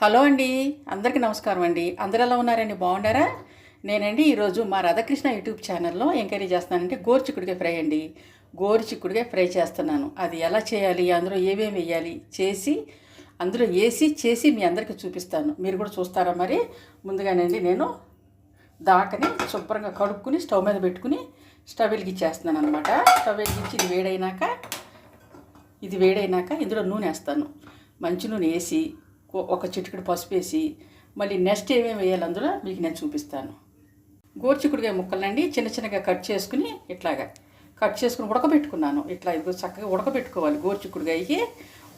Hello అండి అందరికీ నమస్కారం అండి. అందరు ఎలా ఉన్నారండి? బాగుండారా నేనండి ఈరోజు మా రాధాకృష్ణ యూట్యూబ్ ఛానల్లో ఎంక్వైరీ చేస్తానంటే గోరుచిక్కుడుగా ఫ్రై అండి. గోరుచిక్కుడుగా ఫ్రై చేస్తున్నాను. అది ఎలా చేయాలి? అందులో ఏమేమి వేయాలి? చేసి అందులో వేసి చేసి మీ అందరికీ చూపిస్తాను. మీరు కూడా చూస్తారా మరి? ముందుగానండి నేను దాకని శుభ్రంగా కడుక్కుని స్టవ్ మీద పెట్టుకుని స్టవ్ వెలిగించేస్తున్నాను అనమాట స్టవ్ వెలిగించి ఇది వేడైనాక ఇది వేడైనాక ఇందులో నూనె వేస్తాను. మంచి నూనె వేసి ఒక చిటికెడు పసుపు వేసి మళ్ళీ నెక్స్ట్ ఏమేమి వేయాలి అందులో మీకు నేను చూపిస్తాను. గోర్చికుడికాయ ముక్కలండి చిన్న చిన్నగా కట్ చేసుకుని ఇట్లాగా. కట్ చేసుకుని ఉడకబెట్టుకున్నాను. ఇట్లా ఇదిగో చక్కగా ఉడకబెట్టుకోవాలి గోర్చికుడికాయకి.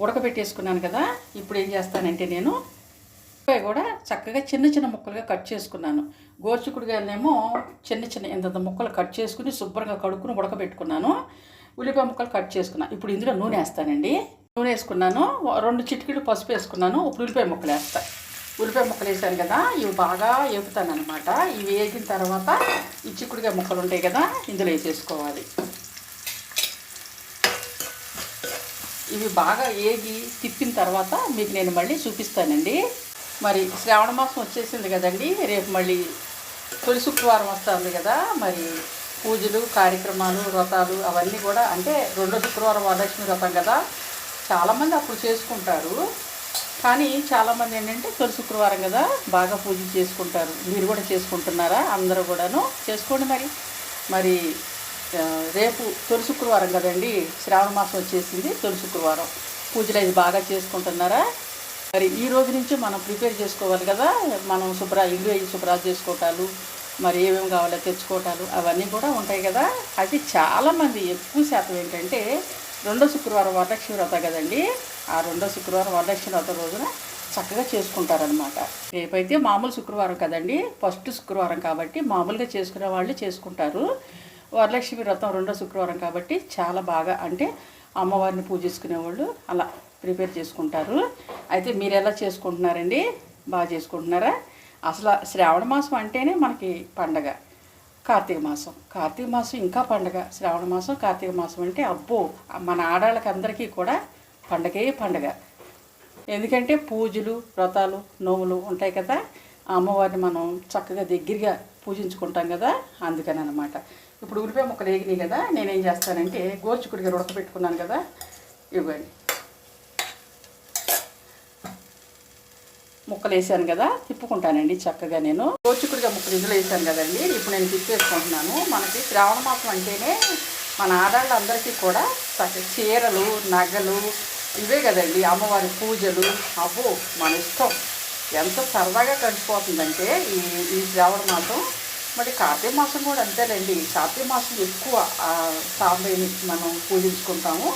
ఉడకబెట్టేసుకున్నాను కదా ఇప్పుడు ఏం చేస్తానంటే నేను ఉల్లిపాయ కూడా చక్కగా చిన్న చిన్న ముక్కలుగా కట్ చేసుకున్నాను. గోర్చికుడుగాయలనేమో చిన్న చిన్న ఇంత ముక్కలు కట్ చేసుకుని శుభ్రంగా కడుక్కుని ఉడకబెట్టుకున్నాను. ఉల్లిపాయ ముక్కలు కట్ చేసుకున్నాను ఇప్పుడు ఇందులో నూనె వేస్తానండి. నూనె వేసుకున్నాను రెండు చిటికీలు పసుపు వేసుకున్నాను. ఇప్పుడు ఉల్లిపాయ ముక్కలు వేస్తాను ఉల్లిపాయ ముక్కలు వేసాను కదా ఇవి బాగా వేపుతాను అనమాట ఇవి వేగిన తర్వాత ఈ చిక్కుడుగా ముక్కలు ఉంటాయి కదా ఇందులో వేసేసుకోవాలి. ఇవి బాగా ఏగి తిప్పిన తర్వాత మీకు నేను మళ్ళీ చూపిస్తానండి. మరి శ్రావణ మాసం వచ్చేసింది కదండి రేపు మళ్ళీ తొలి శుక్రవారం వస్తుంది కదా మరి పూజలు కార్యక్రమాలు వ్రతాలు అవన్నీ కూడా అంటే రెండో శుక్రవారం వరలక్ష్మి వ్రతం కదా చాలామంది అప్పుడు చేసుకుంటారు. కానీ చాలామంది ఏంటంటే తొలి శుక్రవారం కదా బాగా పూజ చేసుకుంటారు. మీరు కూడా చేసుకుంటున్నారా? అందరూ కూడాను చేసుకోండి మరి. మరి రేపు తొలి శుక్రవారం కదండి శ్రావణ మాసం వచ్చేసింది తొలి శుక్రవారం. పూజలు అయితే బాగా చేసుకుంటున్నారా? మరి ఈ రోజు నుంచి మనం ప్రిపేర్ చేసుకోవాలి కదా. మనం శుభ్ర ఇల్లు అయ్యి శుభ్రాలు చేసుకోవటాలు మరి ఏమేమి కావాలో తెచ్చుకోవటాలు అవన్నీ కూడా ఉంటాయి కదా. అది చాలామంది ఎక్కువ శాతం ఏంటంటే రెండో శుక్రవారం వరలక్ష్మి వ్రతం కదండి. ఆ రెండో శుక్రవారం వరలక్ష్మి వ్రత రోజున చక్కగా చేసుకుంటారనమాట రేపైతే మామూలు శుక్రవారం కదండి. ఫస్ట్ శుక్రవారం కాబట్టి మామూలుగా చేసుకునే వాళ్ళు చేసుకుంటారు. వరలక్ష్మి వ్రతం రెండో శుక్రవారం కాబట్టి చాలా బాగా అంటే అమ్మవారిని పూజించుకునేవాళ్ళు అలా ప్రిపేర్ చేసుకుంటారు. అయితే మీరు ఎలా చేసుకుంటున్నారండి? బాగా చేసుకుంటున్నారా? అసలు శ్రావణ మాసం అంటేనే మనకి పండగ. కార్తీక మాసం. కార్తీక మాసం ఇంకా పండగ. శ్రావణ మాసం కార్తీక మాసం అంటే అబ్బో మన ఆడాళ్ళకి అందరికీ కూడా పండగే పండగ. ఎందుకంటే పూజలు వ్రతాలు నోములు ఉంటాయి కదా అమ్మవారిని మనం చక్కగా దగ్గరగా పూజించుకుంటాం కదా అందుకని అనమాట ఇప్పుడు ఉల్లిపాయ ముక్కలు వేగినాయి కదా నేనేం చేస్తానంటే గోర్చుకుడిగా ఉడకబెట్టుకున్నాను కదా ఇవ్వండి. ముక్కలు వేసాను కదా తిప్పుకుంటానండి చక్కగా నేను. గోర్చుకుడిగా ముక్కలు ఇందులో వేసాను కదండి ఇప్పుడు నేను తిప్పేసుకుంటున్నాను. మనకి శ్రావణ మాసం అంటేనే మన ఆడవాళ్ళందరికీ కూడా చక్క చీరలు నగలు ఇవే కదండి అమ్మవారి పూజలు. అబ్బో మన ఇష్టం. ఎంత సరదాగా గడిచిపోతుందంటే ఈ ఈ శ్రావణ మాసం. మరి కార్తీక మాసం కూడా అంతేనండి కార్తీక మాసం ఎక్కువ ఆ మనం పూజించుకుంటాము.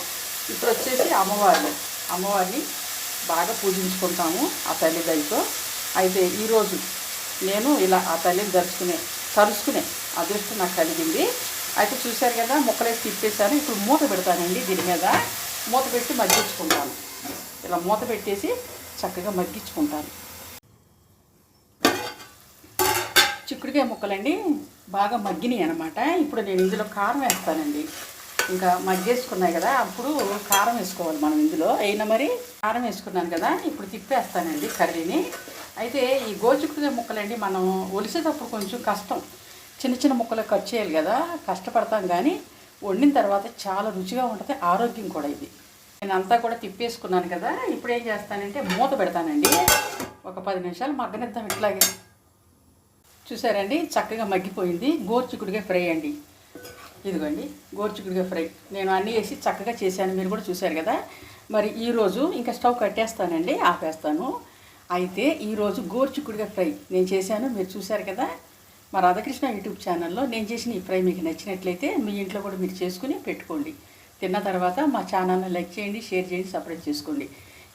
ఇప్పుడు వచ్చేసి అమ్మవారిని అమ్మవారిని బాగా పూజించుకుంటాము ఆ తల్లి దయతో. అయితే ఈరోజు నేను ఇలా ఆ తల్లిని దరుచుకునే తరుచుకునే అదృష్టం నాకు కలిగింది. అయితే చూశారు కదా ముక్కలేసి తిప్పేశాను. ఇప్పుడు మూత పెడతానండి దీని మీద. మూత పెట్టి మగ్గించుకుంటాను. ఇలా మూత పెట్టేసి చక్కగా మగ్గించుకుంటాను. చిక్కుడుకాయ ముక్కలండి బాగా మగ్గినాయి అనమాట ఇప్పుడు నేను ఇందులో కారం వేస్తానండి. ఇంకా మగ్గేసుకున్నాయి కదా అప్పుడు కారం వేసుకోవాలి మనం ఇందులో. అయినా మరి కారం వేసుకున్నాను కదా ఇప్పుడు తిప్పేస్తానండి కర్రీని. అయితే ఈ గోచిక్కుడుకాయ ముక్కలండి మనం ఒలిసేటప్పుడు కొంచెం కష్టం. చిన్న చిన్న ముక్కలు కట్ చేయాలి కదా కష్టపడతాం కానీ వండిన తర్వాత చాలా రుచిగా ఉంటుంది ఆరోగ్యం కూడా ఇది. నేను అంతా కూడా తిప్పేసుకున్నాను కదా ఇప్పుడు ఏం చేస్తానంటే మూత పెడతానండి. ఒక పది నిమిషాలు మగ్గనిద్దాం ఇట్లాగే. చూసారండి చక్కగా మగ్గిపోయింది గోర్చుకుడిగా ఫ్రై అండి. ఇదిగోండి గోర్చికుడిగా ఫ్రై. నేను అన్నీ వేసి చక్కగా చేశాను మీరు కూడా చూశారు కదా. మరి ఈరోజు ఇంకా స్టవ్ కట్టేస్తానండి ఆపేస్తాను. అయితే ఈరోజు గోర్చికుడిగా ఫ్రై నేను చేశాను మీరు చూశారు కదా. మా రాధాకృష్ణ యూట్యూబ్ ఛానల్లో నేను చేసిన ఈ ఫ్రై మీకు నచ్చినట్లయితే మీ ఇంట్లో కూడా మీరు చేసుకుని పెట్టుకోండి. తిన్న తర్వాత మా ఛానల్ని లైక్ చేయండి షేర్ చేయండి సపరేట్ చేసుకోండి.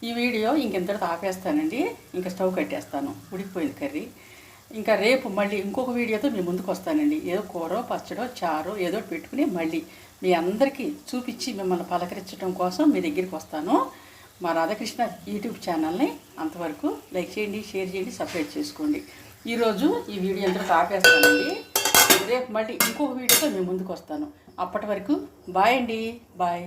ఈ వీడియో ఇంకెంతటితో ఆపేస్తానండి ఇంకా స్టవ్ కట్టేస్తాను. ఉడికిపోయింది కర్రీ. ఇంకా రేపు మళ్ళీ ఇంకొక వీడియోతో మీ ముందుకు వస్తానండి. ఏదో కూర పచ్చడో చారో ఏదో పెట్టుకుని మళ్ళీ మీ అందరికీ చూపించి మిమ్మల్ని పలకరించడం కోసం మీ దగ్గరికి వస్తాను. మా రాధాకృష్ణ యూట్యూబ్ ఛానల్ని అంతవరకు లైక్ చేయండి షేర్ చేయండి సబ్స్క్రైబ్ చేసుకోండి. ఈరోజు ఈ వీడియో ఎంతటితో ఆపేస్తానండి. రేపు మళ్ళీ ఇంకొక వీడియోతో మీ ముందుకు వస్తాను. అప్పటి వరకు బాయ్ అండి. బాయ్.